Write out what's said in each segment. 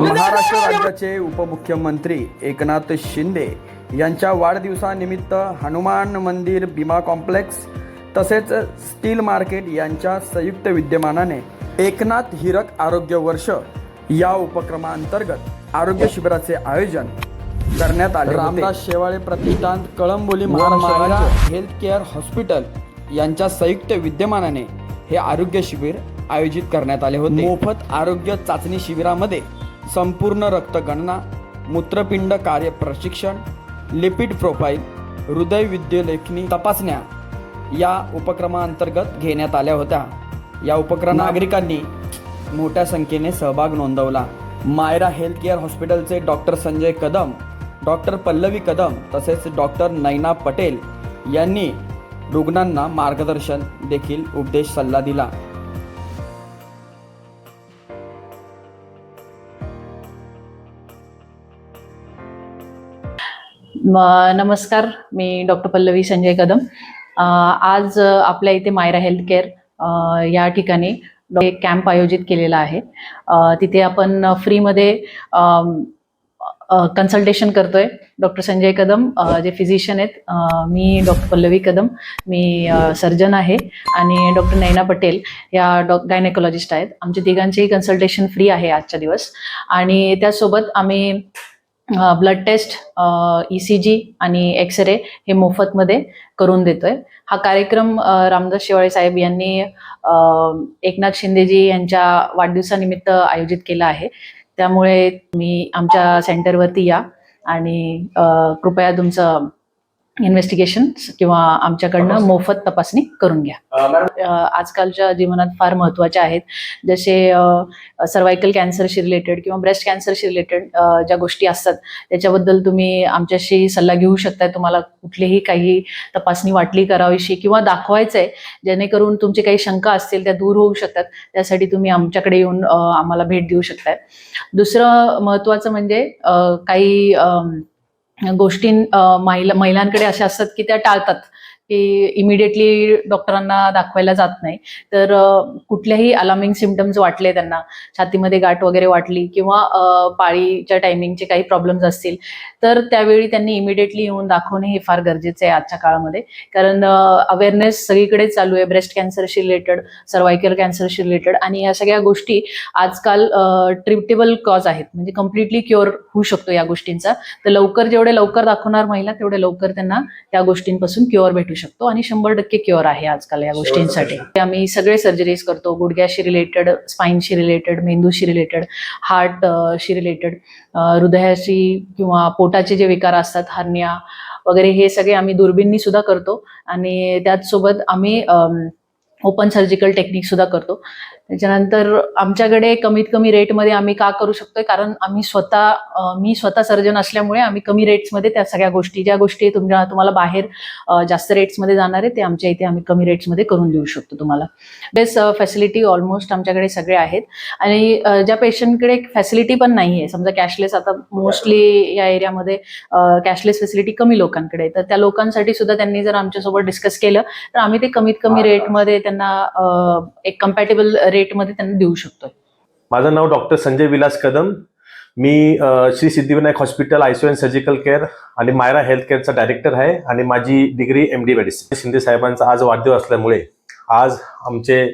महाराष्ट्र राज्याचे उपमुख्यमंत्री एकनाथ शिंदे यांच्या वाढदिवसानिमित्त हनुमान मंदिर भीमा कॉम्प्लेक्स तसेच स्टील मार्केट यांच्या संयुक्त विद्यमानाने एकनाथ हिरक आरोग्य वर्ष या उपक्रमांतर्गत आरोग्य शिबिराचे आयोजन करण्यात आले रामदास शेवाळे प्रतिष्ठान Kalamboli Maharashtra health care hospital यांच्या संयुक्त विद्यमानाने हे आरोग्य शिबिर आयोजित करण्यात आले होते. मोफत आरोग्य चाचणी शिबिरामध्ये संपूर्ण रक्तगणना मूत्रपिंड कार्य प्रशिक्षण लिपिड प्रोफाईल हृदय विद्युलेखनी तपासण्या या उपक्रमांतर्गत घेण्यात आल्या होत्या. या उपक्रम नागरिकांनी मोठ्या संख्येने सहभाग नोंदवला. मायरा हेल्थ केअर हॉस्पिटलचे डॉक्टर संजय कदम डॉक्टर पल्लवी कदम तसेच डॉक्टर नैना पटेल यांनी रुग्णांना मार्गदर्शन देखील उपदेश सल्ला दिला. नमस्कार मी डॉक्टर पल्लवी संजय कदम. आज आपल्या इथे मायरा हेल्थ केअर या ठिकाणी एक कॅम्प आयोजित केलेला आहे. तिथे आपण फ्रीमध्ये कन्सल्टेशन करतोय डॉक्टर संजय कदम जे फिजिशियन आहेत. मी डॉक्टर पल्लवी कदम मी सर्जन आहे आणि डॉक्टर नैना पटेल या डॉ गायनेकोलॉजिस्ट आहेत. आमच्या तिघांचेही कन्सल्टेशन फ्री आहे आजच्या दिवस. आणि त्यासोबत आम्ही blood test E C G आणि एक्सरे हे मोफतमध्ये करून देतोय. हा कार्यक्रम रामदास शेवाळे साहेब यांनी एकनाथ शिंदेजी यांच्या वाढदिवसानिमित्त आयोजित केला आहे. त्यामुळे तुम्ही आमच्या सेंटरवरती या आणि कृपया तुमचं इन्व्हेस्टिगेशन किंवा आमच्याकडनं मोफत तपासणी करून घ्या. आजकालच्या जीवनात फार महत्त्वाचे आहेत. जसे सर्वायकल कॅन्सरशी रिलेटेड किंवा ब्रेस्ट कॅन्सरशी रिलेटेड ज्या गोष्टी असतात त्याच्याबद्दल तुम्ही आमच्याशी सल्ला घेऊ शकताय. तुम्हाला कुठलीही काही तपासणी वाटली करावीशी किंवा दाखवायचं आहे जेणेकरून तुमचे काही शंका असतील त्या दूर होऊ शकतात. त्यासाठी तुम्ही आमच्याकडे येऊन आम्हाला भेट देऊ शकताय. दुसरं महत्त्वाचं म्हणजे काही गोष्टी महिला महिलांकडे अशा असतात की त्या टाळतात. की इमिडिएटली डॉक्टरांना दाखवायला जात नाही. तर कुठल्याही अलार्मिंग सिमटम्स वाटले त्यांना छातीमध्ये गाठ वगैरे वाटली किंवा पाळीच्या टायमिंगचे काही प्रॉब्लेम्स असतील तर त्यावेळी त्यांनी इमिडिएटली येऊन दाखवणे हे फार गरजेचं आहे आजच्या काळामध्ये. कारण अवेअरनेस सगळीकडे चालू आहे ब्रेस्ट कॅन्सरशी रिलेटेड सर्वायकल कॅन्सरशी रिलेटेड आणि या सगळ्या गोष्टी आजकाल ट्रिप्टेबल कॉज आहेत. म्हणजे कम्प्लिटली क्युअर होऊ शकतो या गोष्टींचा. तर लवकर जेवढे लवकर दाखवणार महिला तेवढे लवकर त्यांना त्या गोष्टींपासून क्युअर भेटू शकतो आणि शंभर टक्के क्युअर आहे आजकाल या गोष्टींसाठी. आम्ही सगळे सर्जरीज करतो गुडघ्याशी रिलेटेड स्पाईनशी रिलेटेड मेंदूशी रिलेटेड हार्ट शी रिलेटेड हृदयाशी किंवा पोटाचे जे विकार असतात हर्निया वगैरे हे सगळे आम्ही दुर्बीननी सुद्धा करतो आणि त्याचसोबत आम्ही ओपन सर्जिकल टेक्निक सुद्धा करतो. त्याच्यानंतर आमच्याकडे कमीत कमी रेटमध्ये आम्ही का करू शकतोय? कारण आम्ही स्वतः मी स्वतः सर्जन असल्यामुळे आम्ही कमी रेट्समध्ये त्या सगळ्या गोष्टी ज्या गोष्टी तुमच्या तुम्हाला बाहेर जास्त रेट्समध्ये जाणार आहे ते आमच्या इथे आम्ही कमी रेट्समध्ये करून देऊ शकतो तुम्हाला. बेस फॅसिलिटी ऑलमोस्ट आमच्याकडे सगळे आहेत. आणि ज्या पेशंटकडे फॅसिलिटी पण नाही आहे समजा कॅशलेस आता मोस्टली या एरियामध्ये कॅशलेस फॅसिलिटी कमी लोकांकडे तर त्या लोकांसाठी सुद्धा त्यांनी जर आमच्यासोबत डिस्कस केलं तर आम्ही ते कमीत कमी रेटमध्ये त्यांना एक कम्पॅटेबल रेटमध्ये त्यांना देऊ शकतोय. माझं नाव doctor Sanjay Vilas Kadam. Me Shri Siddhivinayak hospital ICO and surgical care आणि मायरा हेल्थ केअरचा डायरेक्टर आहे आणि माझी degree M D medicine. Shinde साहेबांचा आज वाढदिवस असल्यामुळे आज आमचे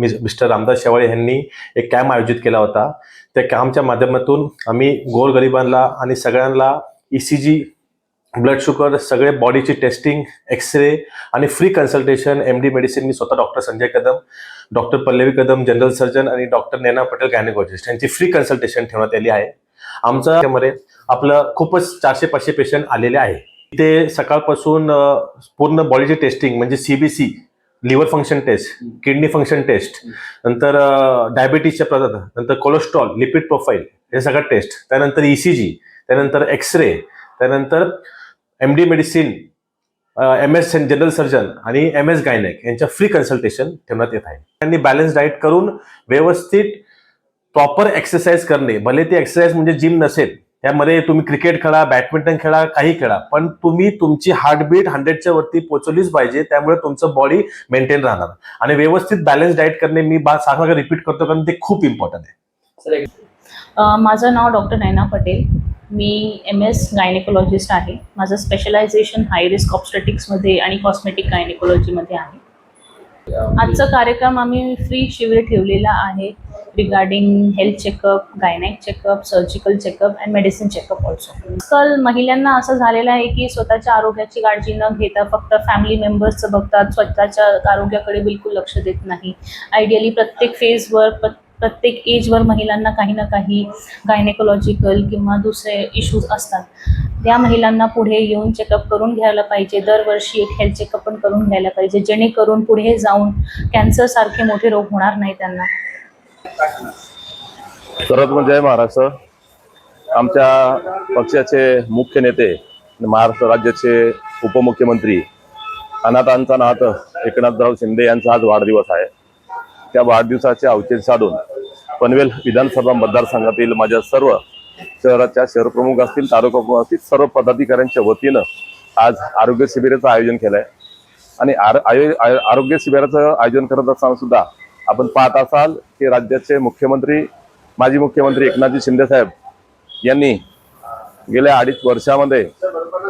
मिस- मिस्टर रामदास शेवाळे यांनी एक कॅम्प आयोजित केला होता. त्या कॅम्पच्या माध्यमातून आम्ही गोरगरिबांना आणि सगळ्यांना E C G blood sugar सगळे बॉडीची टेस्टिंग एक्सरे आणि free consultation M D medicine मी स्वतः doctor Sanjay Kadam doctor Pallavi Kadam general surgeon आणि डॉक्टर नैना पटेल गायनेकॉलॉजिस्ट यांची फ्री कन्सल्टेशन ठेवण्यात आली आहे. आमच्या मध्ये आपलं खूपच चारशे पाचशे पेशंट आलेले आहे. इथे सकाळपासून पूर्ण बॉडीची टेस्टिंग म्हणजे CBC liver function test kidney function test नंतर डायबिटीसच्या प्रदार्थ नंतर कोलेस्ट्रॉल लिपिड प्रोफाईल हे सगळं टेस्ट त्यानंतर ई सी जी त्यानंतर एक्सरे त्यानंतर M D medicine M S general surgeon आणि एम एस गायनेक यांच्या फ्री कन्सल्टेशन ठेवण्यात येत आहे. त्यांनी बॅलन्स डाएट करून व्यवस्थित प्रॉपर एक्सरसाइज करणे. भले ती एक्सरसाइज म्हणजे जिम नसेल त्यामध्ये तुम्ही क्रिकेट खेळा बॅडमिंटन खेळा काही खेळा पण तुम्ही तुमची हार्टबीट हंड्रेडच्या वरती पोचवलीच पाहिजे त्यामुळे तुमचं बॉडी मेंटेन राहणार. आणि व्यवस्थित बॅलन्स डाएट करणे मी बा सांगा रिपीट करतो कारण ते खूप इम्पॉर्टंट आहे. माझं नाव डॉक्टर नैना पटेल. मी एम एस गायनेकोलॉजिस्ट आहे. माझं स्पेशलायझेशन हाय रिस्क ऑप्स्टेटिक्समध्ये आणि कॉस्मेटिक गायनेकोलॉजीमध्ये आहे. आजचा कार्यक्रम आम्ही फ्री शिबिर ठेवलेला आहे regarding health checkup gynaec checkup surgical checkup and medicine checkup also आजकाल महिलांना असं झालेलं आहे की स्वतःच्या आरोग्याची काळजी न घेता फक्त फॅमिली मेंबर्सचं बघतात स्वतःच्या आरोग्याकडे बिलकुल लक्ष देत नाही. आयडियली प्रत्येक फेजवर प्रत्येक प्रत्येक एजवर महिलांना काही ना काही गायनेकोलॉजिकल किंवा दुसरे इश्यूज असतात. त्या महिलांना पुढे येऊन चेकअप करून घ्यायला पाहिजे. दरवर्षी एक हेल्थ चेकअप पण करून घ्यायला पाहिजे. जेणेकरून पुढे जाऊन कॅन्सरसारखे मोठे रोग होणार नाही त्यांना. सर्वप्रथम जय महाराष्ट्र. आमच्या पक्षाचे मुख्य नेते महाराष्ट्र राज्याचे उपमुख्यमंत्री अनाथांचा नाथ एकनाथराव शिंदे यांचा आज वाढदिवस आहे. त्या वाढदिवसाचे औचित्य साधून पनवेल विधानसभा मतदारसंघातील माझ्या सर्व शहराच्या शहरप्रमुख असतील तालुका प्रमुख असतील सर्व पदाधिकाऱ्यांच्या वतीनं आज आरोग्य शिबिराचं आयोजन केलंय. आणि आर- आरोग्य शिबिराचं आयोजन करत असताना सुद्धा आपण पाहत असाल की राज्याचे मुख्यमंत्री माजी मुख्यमंत्री एकनाथजी शिंदेसाहेब यांनी गेल्या अडीच वर्षामध्ये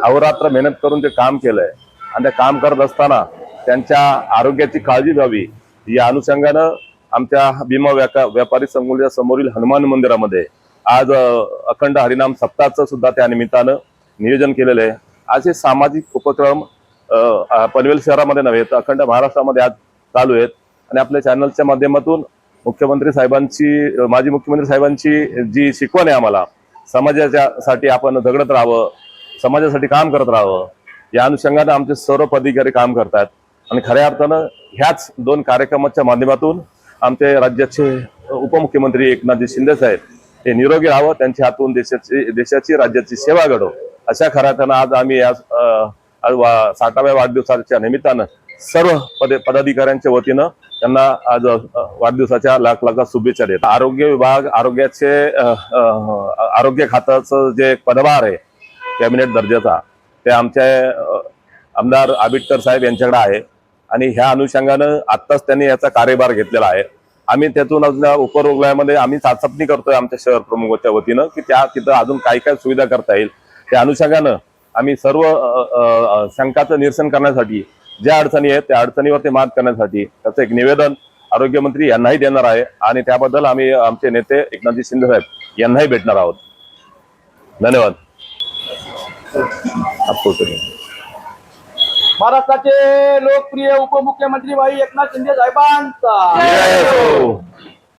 अहोरात्र मेहनत करून ते काम केलंय. आणि ते काम करत असताना त्यांच्या आरोग्याची काळजी घ्यावी या अनुषंगानं आमच्या भीमा व्यापारी संकुलाच्या समोरील हनुमान मंदिरामध्ये आज अखंड हरिनाम सप्ताहाचं सुद्धा त्या निमित्तानं नियोजन केलेलं आहे. असे सामाजिक उपक्रम पनवेल शहरामध्ये नव्हे तर अखंड महाराष्ट्रामध्ये आज चालू आहेत. आणि आपल्या चॅनलच्या माध्यमातून मुख्यमंत्री साहेबांची माजी मुख्यमंत्री साहेबांची जी शिकवण आहे आम्हाला समाजाच्या साठी आपण झगडत राहावं समाजासाठी काम करत राहावं या अनुषंगानं आमचे सर्व पदाधिकारी काम करतात आणि खऱ्या अर्थानं ह्याच दोन कार्यक्रमाच्या माध्यमातून आमचे राज्याचे उपमुख्यमंत्री एकनाथजी शिंदे साहेब हे निरोगी राहावं त्यांच्या हातून देशाची देशाची राज्याची सेवा घडो. अशा खऱ्या अर्थानं आज आम्ही या आज वा- साठाव्या वाढदिवसाच्या निमित्तानं सर्व पद पदाधिकाऱ्यांच्या वतीनं त्यांना आज वाढदिवसाच्या लाख लाख शुभेच्छा देत. आरोग्य विभाग आरोग्याचे आरोग्य खात्याचं जे पदभार आहे कॅबिनेट दर्जाचा ते आमचे आमदार आबिटकर साहेब यांच्याकडे आहे. आणि ह्या अनुषंगानं आत्ताच त्यांनी याचा कार्यभार घेतलेला आहे. आम्ही त्यातून अजून उपरुग्णालयामध्ये आम्ही चाचपणी करतोय आमच्या शहर प्रमुखाच्या वतीनं की त्या तिथं अजून काय काय सुविधा करता येईल. त्या अनुषंगानं आम्ही सर्व शंकाचं निरसन करण्यासाठी ज्या अडचणी आहेत त्या अडचणीवरती मात करण्यासाठी त्याचं एक निवेदन आरोग्यमंत्री यांनाही देणार आहे. आणि त्याबद्दल आम्ही आमचे नेते एकनाथजी शिंदे साहेब यांनाही भेटणार आहोत. धन्यवाद. महाराष्ट्राचे लोकप्रिय उपमुख्यमंत्री भाई एकनाथ शिंदे साहेबांचा.